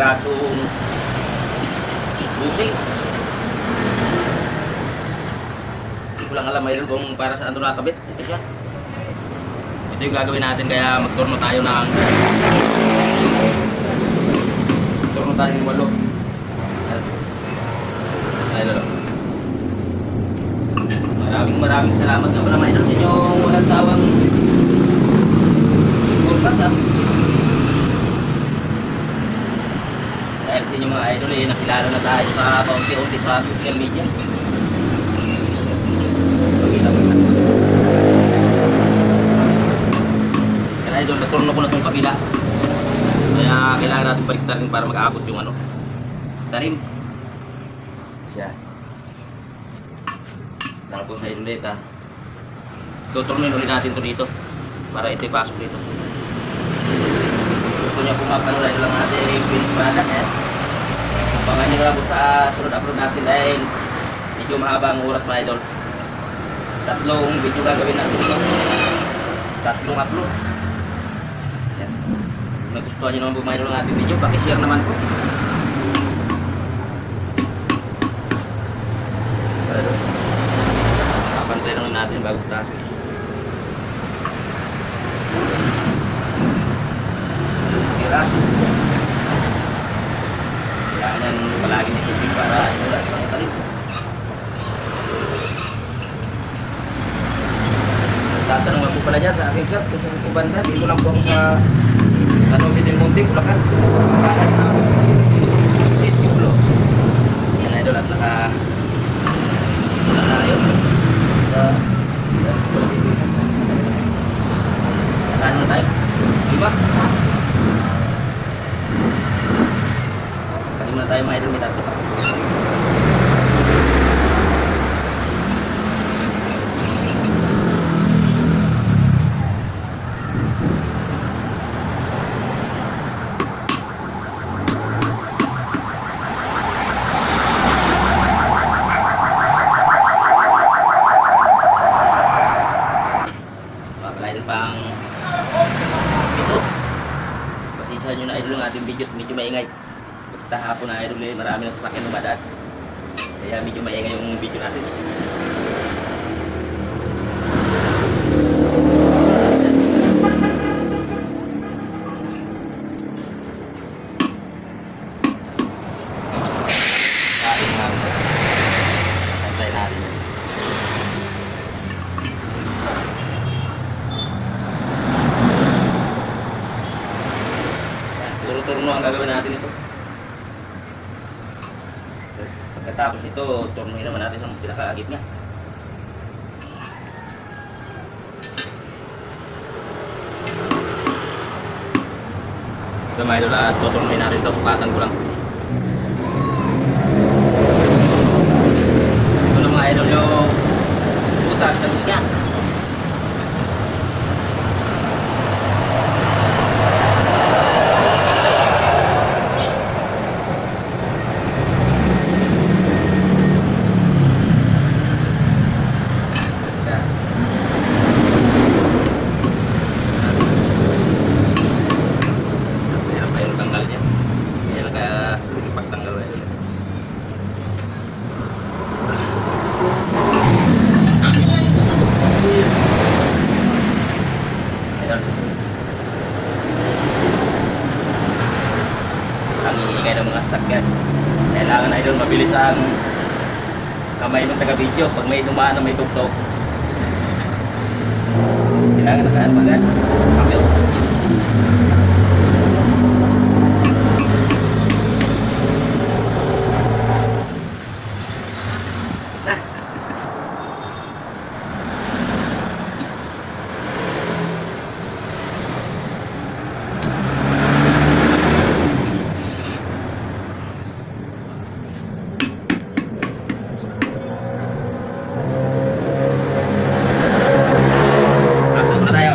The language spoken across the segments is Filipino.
pirasong busing. Hindi ko lang alam, idol, kung para saan ito nakakabit. Ito siya. Ito yung gagawin natin, kaya magturno tayo ng turno tayo ng walo. Idol. Maraming maraming salamat mga idol sa inyo walang sawang suporta sa dahil sa inyo mga idol eh nakilala na tayo sa paunti-unti sa social media. Kaya idol naturno ko na itong kabila kaya kailangan natin balik rin para mag-aabot yung ano tarim siya tapos sa ulit ha. Tuturnuin ulit natin to dito. Para ito ipasok dito. Gusto niya pumapanood dahil lang natin yung finish product eh. Abangan niyo lang po sa sunod upload natin dahil medyo mahaba ang oras mga idol. Tatlong video gagawin natin ito. Tatlong upload. Yan. Kung nagustuhan niyo naman po mga idol ang ating video, pakishare naman po. Kapantay lang natin bago klase. Piraso. Kailangan yan palagi na tubig para wala sa mga talim. Tatanong ako pala dyan sa aking shop kung saan ko banda. Dito lang po ako sa San Jose del Monte, Bulacan. Sit Yulo. Yan idol at naka wala tayo. Ano tayo? Lima? Kalima tayo mga idol, may tatlo pa. Mga ka-idol pang ito. Pasensya nyo na idol ang ating video, medyo maingay. Basta hapon na idol eh, marami na sasakyan dumadaan. Kaya medyo maingay yung video natin. Kain nga. Antay natin. Yan, Turo-turno ang gagawin natin ito. Ito, turnuin naman natin sa pinakaagit niya. Ito mga idol, at tuturnuin natin ito, sukatan ko lang. Ito na mga idol yung butas sa niya. Hirap kayo tanggal niya. Yan ang kaya sige pagtanggal ba yun. Ayan. Ang iingay ng mga sakyan. Kailangan na idol mabilis ang kamay ng taga-video pag may dumaan na may tuktok. Kailangan na kaya magad. Kamil. Asa muna tayo.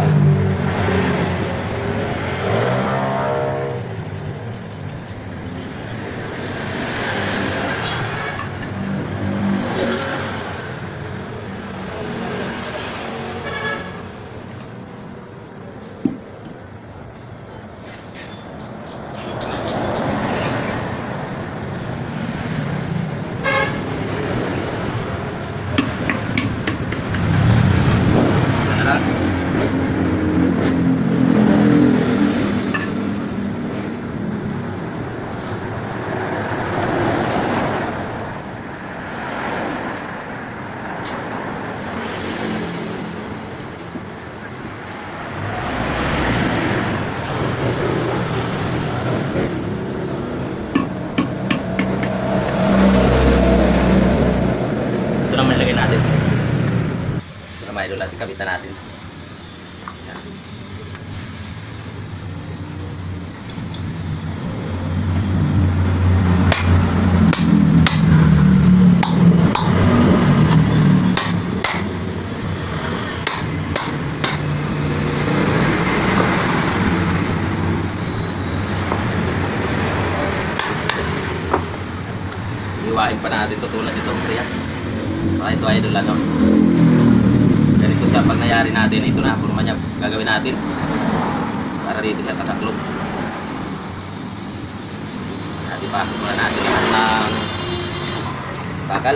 Idol at ikabitan natin. Yan. Iwain pa natin ito tulad ito, Prias. Baka ito idol ano. Ganito siya pag nangyari natin, ito na, puro niya gagawin natin. Para dito siya kasaklog. At ipasok muna natin lahat ng bakal.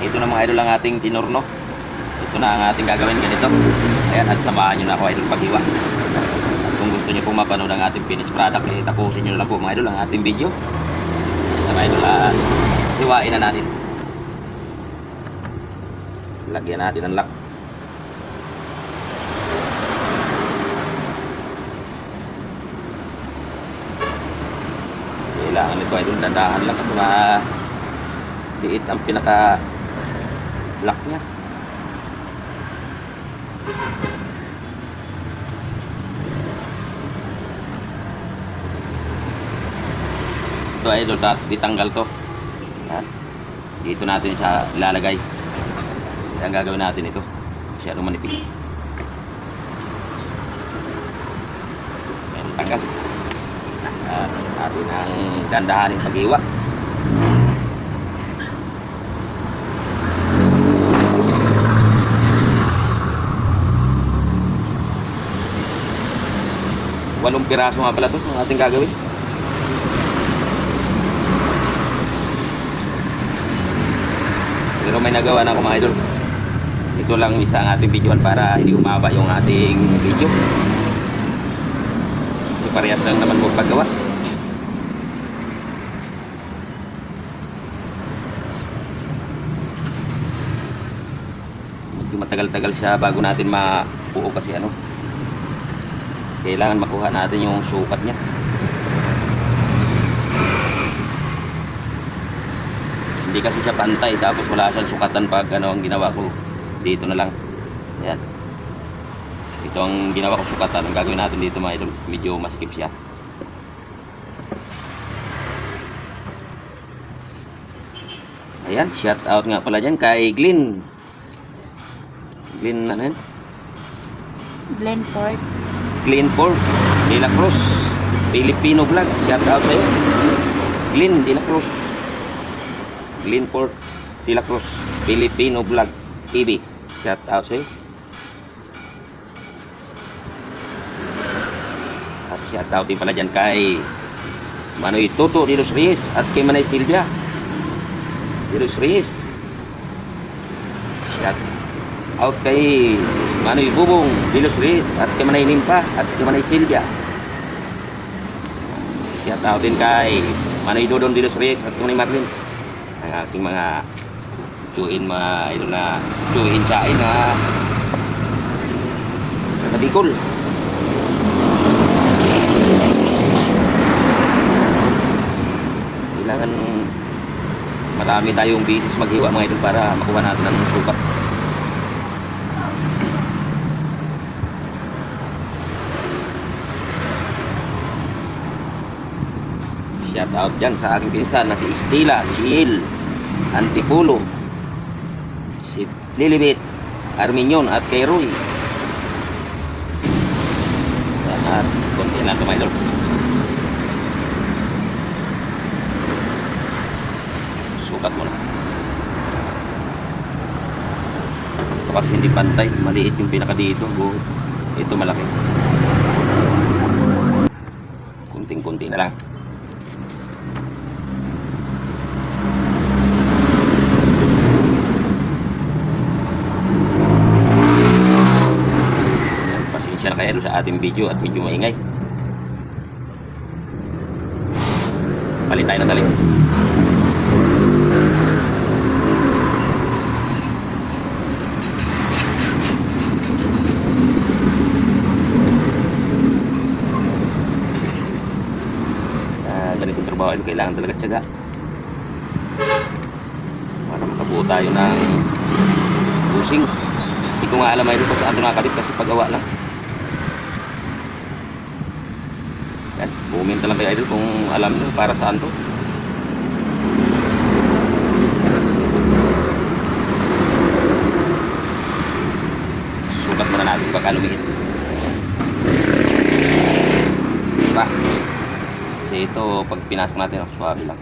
Ito na mga idol ang ating tinorno. Ito na ang ating gagawin ganito. Ayan, at samahan nyo na ako idol paghiwa. At kung gusto nyo pong mapanood ang ating finished product, eh, tapusin nyo na lang po mga idol ang ating video. Ito mga idol, ah, hiwain na natin. Lagyan natin ng lock. Kailangan nito idol, dandahan lang kasi ma liit ang pinaka lock niya. Ito ay tapos ditanggal to. Yan. Dito natin siya ilalagay. Kaya ang gagawin natin ito. Masyadong manipis. Yan, tanggal. At atin ang dandahanin pag-iwa. Walong piraso nga pala ito ang ating gagawin. Pero may nagawa na ako mga idol. Ito lang isa ang ating videoan para hindi umaba yung ating video. Kasi parehas lang naman mo paggawa. Medyo matagal-tagal siya bago natin mapuo kasi ano kailangan makuha natin yung sukat niya. Hindi kasi siya pantay tapos wala siyang sukatan pag ano ang ginawa ko. Dito na lang. Yan ito ang ginawa ko sukatan. Ang gagawin natin dito mga idol medyo masikip siya. Ayan shout out nga pala dyan kay Glenn Glenn ano yan Glenford. Glenford De La Cruz Filipino Vlog shout out sa'yo Glenn De La Cruz Glenford De La Cruz Filipino Vlog TV shout out sa'yo at shout out din pala dyan kay Manoy Toto de Reyes at kay Manay Silvia de los Reyes. Shout out kay Manoy Bubong de los Reyes at kay Manay Nimpa at kay Manay Silvia. Shout out din kay Manoy Dodon de los Reyes at kay Manay Marlin. Ang aking mga tsuin mga idol na tsuin sain na na Bicol. Kailangan marami tayong business maghiwa mga idol para makuha natin ng sukat. Shout out dyan sa aking pinsan na si Estila, Shiel, Antipulo, si Lilibet, Arminion at kay. Yan at konti lang ito mga idol. Sukat mo na. Ito kasi hindi pantay. Maliit yung pinaka dito. Ito malaki. Kunting-kunti na lang. Yan, Kayo sa ating video at medyo maingay. Palit tayo ng dalit. Ah, ganitong trabaho ito, kailangan talaga tiyaga. Para makabuo tayo ng busing. Hindi ko nga alam mayroon kung saan ito nakakabit kasi pagawa lang. Yan, comment lang kayo idol kung alam nyo para saan to. Sukat muna natin baka lumiit. Diba? Kasi ito, pag pinasok natin, oh, swabe lang.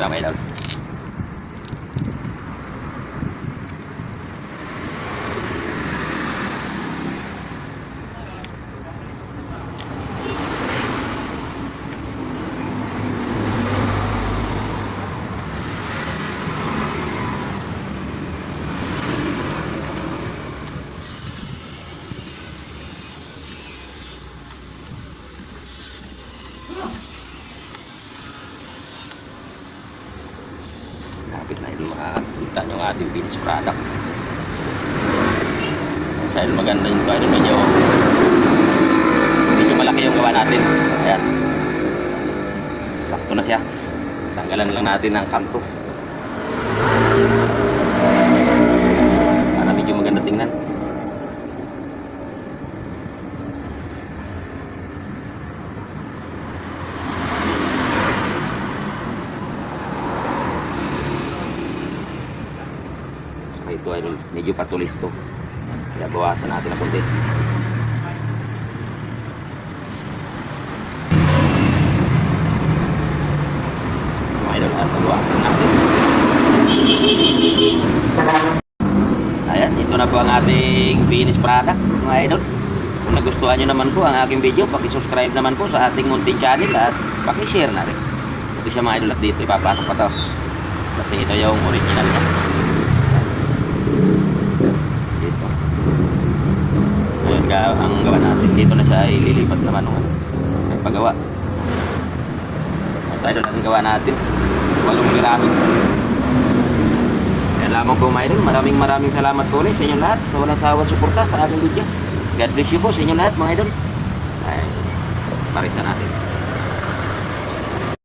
Konti-konti na lang may idol. Lapit na idol makakita nyo ang ating finished product. Idol maganda yung idol medyo medyo malaki yung gawa natin. Ayan. Sakto na siya. Tanggalan lang natin ng kanto. Para medyo maganda tingnan. Ito idol, medyo patulis to. Kaya bawasan natin ng konti. Mga idol, at bawasan natin. Ayan, ito na po ang ating finished product, mga idol. Kung nagustuhan nyo naman po ang aking video, paki-subscribe naman po sa ating munting channel at paki-share na rin. Ito siya mga idol at dito ipapasok pa to. Kasi ito yung original niya. Dito. Ngayon, ga- ang gawa natin dito na siya ay lilipat naman ng paggawa. At idol natin gawa natin. Walong piraso. Kaya lamang po mga idol, maraming maraming salamat po ulit sa inyong lahat sa walang sawat suporta sa ating video. God bless you po sa inyong lahat mga idol. Ay, parisa na.